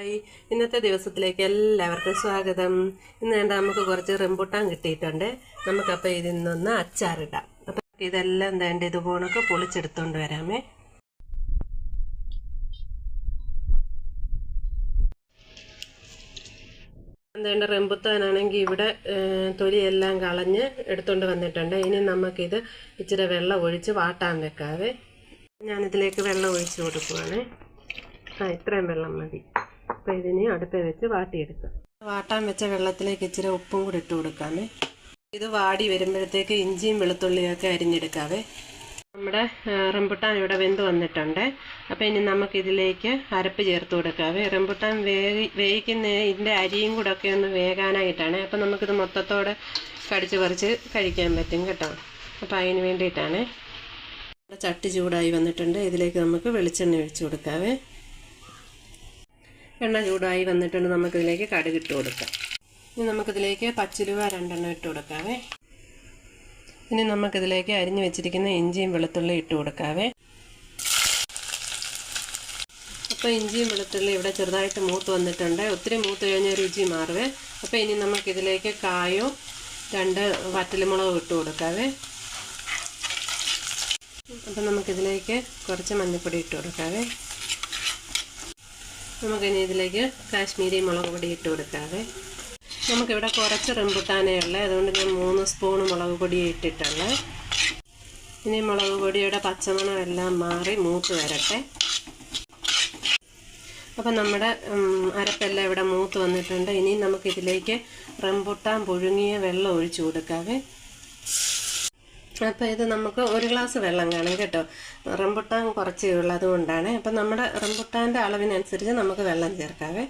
Hi. ഇന്നത്തെ ദിവസത്തിലേക്ക് എല്ലാവർക്കും സ്വാഗതം. ഇന്ന് വേണ്ട നമുക്ക് കുറച്ച് റിമ്പൂട്ടാൻ കിട്ടിയിട്ടുണ്ട്. നമുക്കപ്പോൾ ഇതിൽ നിന്നൊന്ന് അച്ചാറിടാം. അപ്പം ഇതെല്ലാം വേണ്ട ഇതുപോണൊക്കെ പൊളിച്ചെടുത്തോണ്ട് വരാമേ. വേണ്ട റെമ്പുത്താനാണെങ്കിൽ ഇവിടെ തൊലിയെല്ലാം കളഞ്ഞ് എടുത്തുകൊണ്ട് വന്നിട്ടുണ്ട്. ഇനി നമുക്കിത് ഇച്ചിരി വെള്ളം ഒഴിച്ച് വാട്ടാൻ വെക്കാതെ ഞാനിതിലേക്ക് വെള്ളം ഒഴിച്ച് കൊടുക്കുവാണേ. ആ ഇത്രയും വെള്ളം മതി. അപ്പോൾ ഇതിനെ അടുപ്പിൽ വെച്ച് വാട്ടിയെടുക്കാം വാട്ടാൻ വെച്ച വെള്ളത്തിലേക്ക് ഇച്ചിരി ഉപ്പും കൂടി ഇട്ട് കൊടുക്കാമേ. ഇത് വാടി വരുമ്പോഴത്തേക്ക് ഇഞ്ചിയും വെളുത്തുള്ളിയൊക്കെ അരിഞ്ഞെടുക്കാവേ. നമ്മുടെ റംബുട്ടാൻ ഇവിടെ വെന്ത് വന്നിട്ടുണ്ട്. അപ്പോൾ ഇനി നമുക്കിതിലേക്ക് അരപ്പ് ചേർത്ത് കൊടുക്കാവേ. റംബുട്ടാൻ വേവി വേവിക്കുന്ന ഇതിന്റെ അരിയും കൂടെ ഒക്കെ ഒന്ന് വേകാനായിട്ടാണ്. അപ്പോൾ നമുക്കിത് മൊത്തത്തോടെ കടിച്ച് പറിച്ച് കഴിക്കാൻ പറ്റും കേട്ടോ. അപ്പോൾ അതിന് വേണ്ടിയിട്ടാണ്. ചട്ടി ചൂടായി വന്നിട്ടുണ്ട്. ഇതിലേക്ക് നമുക്ക് വെളിച്ചെണ്ണ ഒഴിച്ച് കൊടുക്കാവേ. എണ്ണ ചൂടായി വന്നിട്ടുണ്ട്. നമുക്കിതിലേക്ക് കടുക് ഇട്ട് കൊടുക്കാം. ഇനി നമുക്കിതിലേക്ക് പച്ചരുവ രണ്ടെണ്ണം ഇട്ട് കൊടുക്കാവേ. ഇനി നമുക്കിതിലേക്ക് അരിഞ്ഞു വെച്ചിരിക്കുന്ന ഇഞ്ചിയും വെളുത്തുള്ളി ഇട്ട് കൊടുക്കാവേ. അപ്പോൾ ഇഞ്ചിയും വെളുത്തുള്ളി ഇവിടെ ചെറുതായിട്ട് മൂത്ത് വന്നിട്ടുണ്ട്. ഒത്തിരി മൂത്ത് കഴിഞ്ഞാൽ രുചി മാറുവേ. അപ്പോൾ ഇനി നമുക്കിതിലേക്ക് കായോ രണ്ട് വറ്റൽമുളകും ഇട്ട് കൊടുക്കാവേ. അപ്പം നമുക്കിതിലേക്ക് കുറച്ച് മഞ്ഞൾപ്പൊടി ഇട്ട് കൊടുക്കാവേ. നമുക്കിനി ഇതിലേക്ക് കാശ്മീരി മുളക് പൊടി ഇട്ട് കൊടുക്കാവേ. നമുക്കിവിടെ കുറച്ച് റംബുട്ടാനേ ഉള്ളത് അതുകൊണ്ട് ഞാൻ മൂന്ന് സ്പൂൺ മുളക് പൊടി ഇട്ടിട്ടുള്ളത് ഇനി മുളക് പൊടിയുടെ പച്ചമണം എല്ലാം മാറി മൂത്ത് വരട്ടെ. അപ്പം നമ്മുടെ അരപ്പെല്ലാം ഇവിടെ മൂത്ത് വന്നിട്ടുണ്ട്. ഇനി നമുക്കിതിലേക്ക് റംബുട്ടാൻ പുഴുങ്ങിയ വെള്ളം ഒഴിച്ചു കൊടുക്കാവേ. അപ്പോൾ ഇത് നമുക്ക് ഒരു ഗ്ലാസ് വെള്ളം കാണും കേട്ടോ. റംബുട്ടാൻ കുറച്ച് ഉള്ളത് കൊണ്ടാണ് അപ്പം നമ്മുടെ റംബുട്ടാന്റെ അളവിനനുസരിച്ച് നമുക്ക് വെള്ളം ചേർക്കാവേ.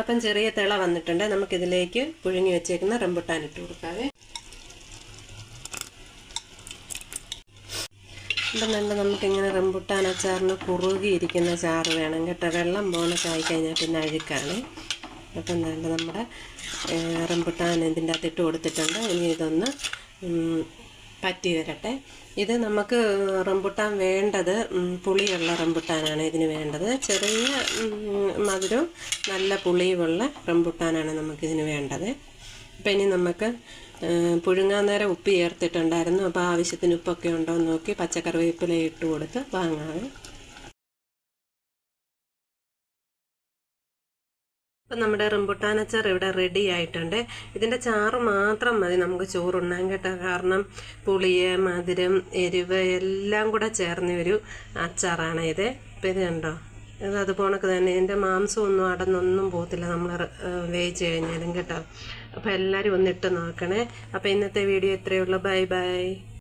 അപ്പം ചെറിയ തിള വന്നിട്ടുണ്ട്. നമുക്കിതിലേക്ക് പുഴുങ്ങി വെച്ചേക്കുന്ന റംബുട്ടാൻ ഇട്ട് കൊടുക്കാവേ. അപ്പം നല്ല നമുക്കിങ്ങനെ റംബുട്ടാൻ അച്ചാറിന് കുറുകിയിരിക്കുന്ന ചാറ് വേണം കേട്ടോ. വെള്ളം പോണ ചായ കഴിഞ്ഞാൽ പിന്നെ അഴുക്കാണ്. അപ്പം നല്ല നമ്മുടെ റംബുട്ടാൻ ഇതിന്റെ അകത്ത് ഇട്ട് കൊടുത്തിട്ടുണ്ട്. ഇനി ഇതൊന്ന് പറ്റി വരട്ടെ ഇത് നമുക്ക് റംബുട്ടാൻ വേണ്ടത് പുളിയുള്ള റംബുട്ടാനാണ് ഇതിന് വേണ്ടത്. ചെറിയ മധുരവും നല്ല പുളിയുമുള്ള റംബുട്ടാനാണ് നമുക്കിതിന് വേണ്ടത്. അപ്പം ഇനി നമുക്ക് പുഴുങ്ങാൻ നേരം ഉപ്പ് ചേർത്തിട്ടുണ്ടായിരുന്നു. അപ്പോൾ ആവശ്യത്തിന് ഉപ്പൊക്കെ ഉണ്ടോ എന്ന് നോക്കി പച്ചക്കറിവേപ്പില ഇട്ട് കൊടുത്ത് വാങ്ങാവേ. അപ്പം നമ്മുടെ റംബുട്ടാൻ അച്ചാർ ഇവിടെ റെഡി ആയിട്ടുണ്ട്. ഇതിന്റെ ചാറ് മാത്രം മതി നമുക്ക് ചോറുണ്ണാൻ കേട്ടോ. കാരണം പുളിയ മധുരം എരിവ് എല്ലാം കൂടെ ചേർന്ന ഒരു അച്ചാറാണ് ഇത്. ഇപ്പം ഇത് കണ്ടോ? ഇത് അതുപോണക്ക് തന്നെ. ഇതിന്റെ മാംസമൊന്നും അടന്നൊന്നും പോകത്തില്ല. നമ്മൾ വേവിച്ച് കഴിഞ്ഞാലും കേട്ടോ. അപ്പോൾ എല്ലാവരും ഒന്നിട്ട് നോക്കണേ. അപ്പോൾ ഇന്നത്തെ വീഡിയോ ഇത്രയേ ഉള്ളൂ. Bye bye.